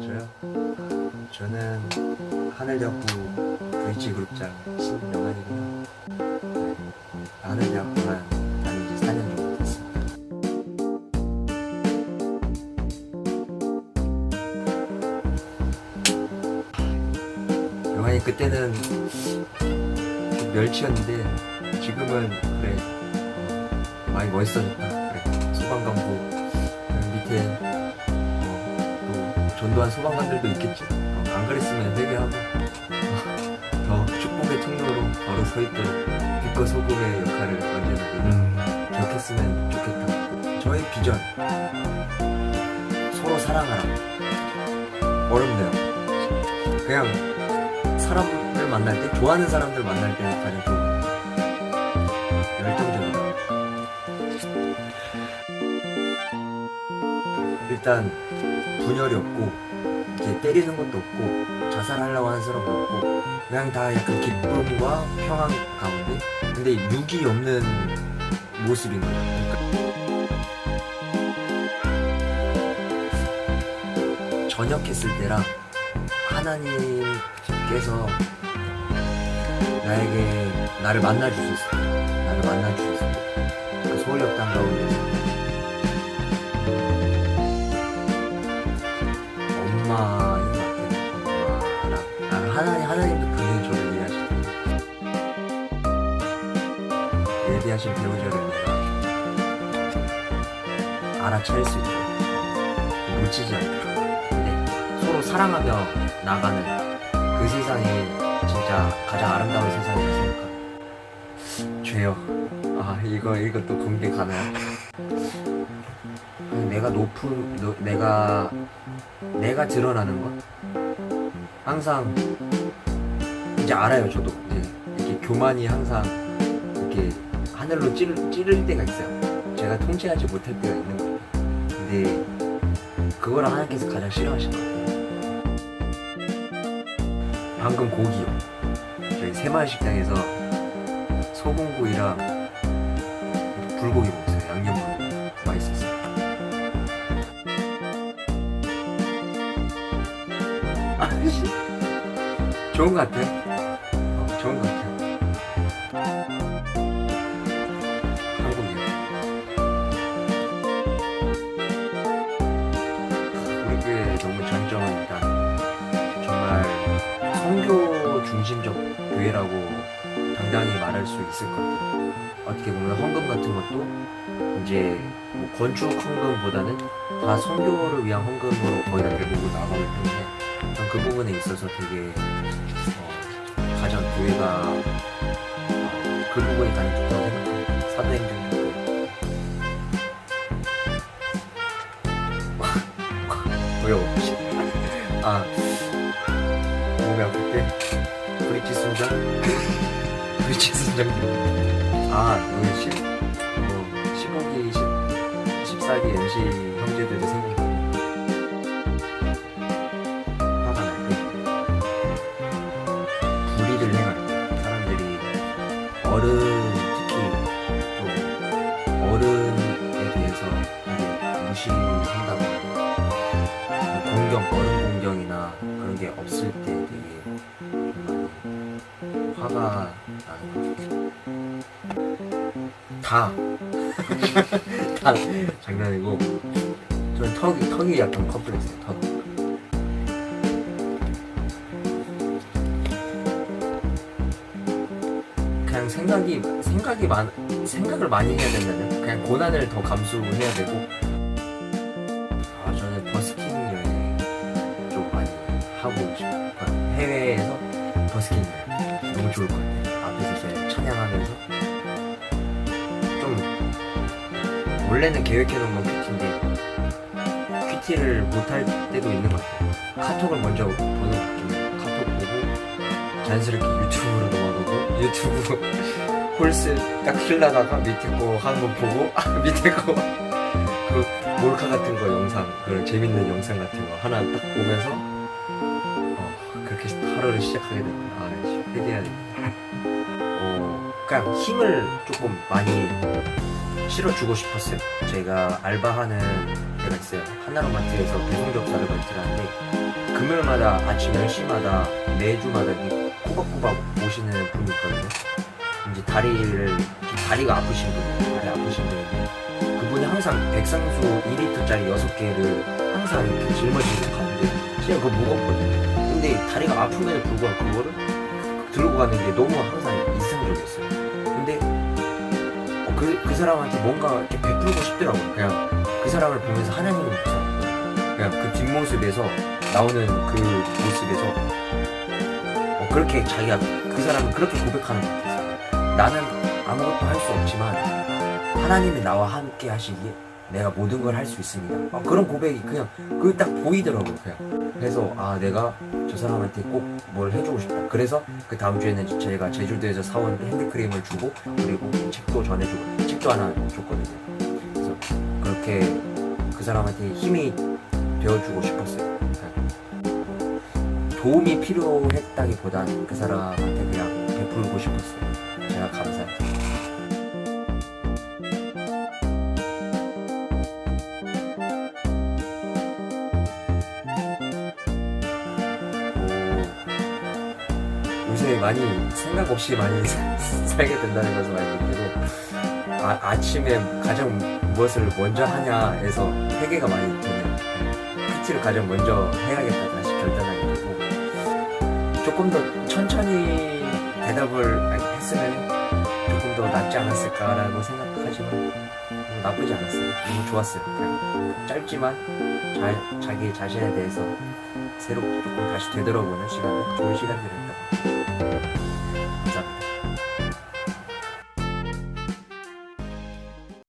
저요? 저는 하늘야구 VG 그룹장 신영환이고요. 네, 하늘야구만 다닌 지 4년 정도 됐습니다. 영환이 그때는 좀 멸치였는데 지금은 그래 어, 많이 멋있어졌다. 그래 소방관부 전도한 소방관들도 있겠지. 어, 안 그랬으면 회개하고 어, 더 축복의 통로로 바로 서있던 빛과 소금의 역할을 언제나 음. 기억했으면 좋겠다. 저의 비전 서로 사랑하라. 어렵네요. 그냥 사람을 만날 때 좋아하는 사람들 만날 때 가장 좀 열정적이다. 일단 분열이 없고 이제 때리는 것도 없고 자살하려고 하는 사람도 없고 그냥 다 약간 기쁨과 평안 가운데 근데 육이 없는 모습인 거죠. 그러니까 전역했을 때랑 하나님께서 나에게 나를 만나주셨을 때 나를 때그 소홀히 땅 가운데서 알아차릴 수 있도록 놓치지 않도록 네, 서로 사랑하며 나가는 그 세상이 진짜 가장 아름다운 세상이라 생각합니다. 죄요. 아 이거 또 공개 가나요? 내가 높은 너- 내가 내가 드러나는 것 항상 이제 알아요 저도 이제 이렇게 교만이 항상 이렇게 하늘로 찌를, 찌를 때가 있어요. 제가 통제하지 못할 때가 있는 거예요. 근데 그걸 하나님께서 가장 싫어하신 것 같아요. 방금 고기요. 저희 새마을 식당에서 소금구이랑 불고기 먹었어요. 양념 불고기. 맛있었어요. 아씨 좋은 것 같아요 중심적 교회라고 당당히 말할 수 있을 것 같아요 어떻게 보면 헌금 같은 것도 이제 뭐 건축 헌금보다는 다 성교를 위한 헌금으로 거의 다 대부분 나가기 때문에 전그 부분에 있어서 되게 어, 가장 교회가 어, 그 부분이 가장 좋다고 생각합니다. 사도행전도 어려워. 아 순장 브릿지 순장 아 여기 10, 뭐 15기 10, 14기 MC 형제들도 생각 다. 다 장난이고 저는 턱이 턱이 약간 컴플렉스예요. 턱. 그냥 생각이 생각이 많 생각을 많이 해야 된다면 그냥 고난을 더 감수해야 되고 아 저는 버스킹 여행 좀 많이 하고 싶어요 해외에서 버스킹 너무 좋을 것 같아요. 앞에서 이제 찬양하면서. 좀 원래는 계획해놓은 건 큐티인데 큐티를 못할 때도 있는 것 같아요. 카톡을 먼저 보는 것 같아요 카톡 보고 자연스럽게 유튜브로 넘어가고 유튜브 홀스 딱 흘러다가 밑에 거 하는 거 보고 아 밑에 거. 그 몰카 같은 거 영상 그런 재밌는 영상 같은 거 하나 딱 보면서 어 그렇게 하루를 시작하게 됩니다 아 회개해야 됩니다 어 그냥 힘을 조금 많이 실어주고 싶었어요. 제가 알바하는 데가 있어요. 하나로마트에서 배송접수 아르바이트를 하는데 금요일마다 아침 10시마다 매주마다 이 꼬박꼬박 오시는 분이 있거든요. 이제 다리를 다리가 아프신 분, 다리 아프신 분인데 그분이 항상 백상수 2리터짜리 6개를 항상 이렇게 짊어지고 가는데 진짜 그거 무겁거든요. 근데 다리가 아픔에도 불구하고 그거를 들고 가는 게 너무 항상 이상적이었어요. 근데 어, 그, 그 사람한테 뭔가 이렇게 베풀고 싶더라고요. 그냥 그 사람을 보면서 하나님을 봅니다. 그냥 그 뒷모습에서 나오는 그 모습에서 어, 그렇게 자기가 그 사람은 그렇게 고백하는 것 같았어요. 나는 아무것도 할 수 없지만 하나님이 나와 함께 하시기에 내가 모든 걸 할 수 있습니다. 아, 그런 고백이 그냥 그 딱 보이더라고요. 그냥. 그래서 아 내가 저 사람한테 꼭 뭘 해주고 싶다. 그래서 그 다음 주에는 제가 제주도에서 사온 핸드크림을 주고 그리고 책도 전해주고 책도 하나 줬거든요. 그래서 그렇게 그 사람한테 힘이 되어주고 싶었어요. 도움이 필요했다기보단 그 사람한테 그냥 베풀고 싶었어요. 제가 감 요. 요새 많이 생각 없이 많이 살게 된다는 것을 많이 느끼고 아, 아침에 가장 무엇을 먼저 하냐에서 회개가 많이 되네요. PT를 가장 먼저 해야겠다 다시 결단하게 되고 조금 더 천천히 대답을 했으면 조금 더 낫지 않았을까라고 생각하지만 뭐 나쁘지 않았어요. 너무 좋았어요. 그냥 짧지만 자, 자기 자신에 대해서 새로 조금 다시 되돌아보는 시간은 좋은 시간들이었다. 감사합니다.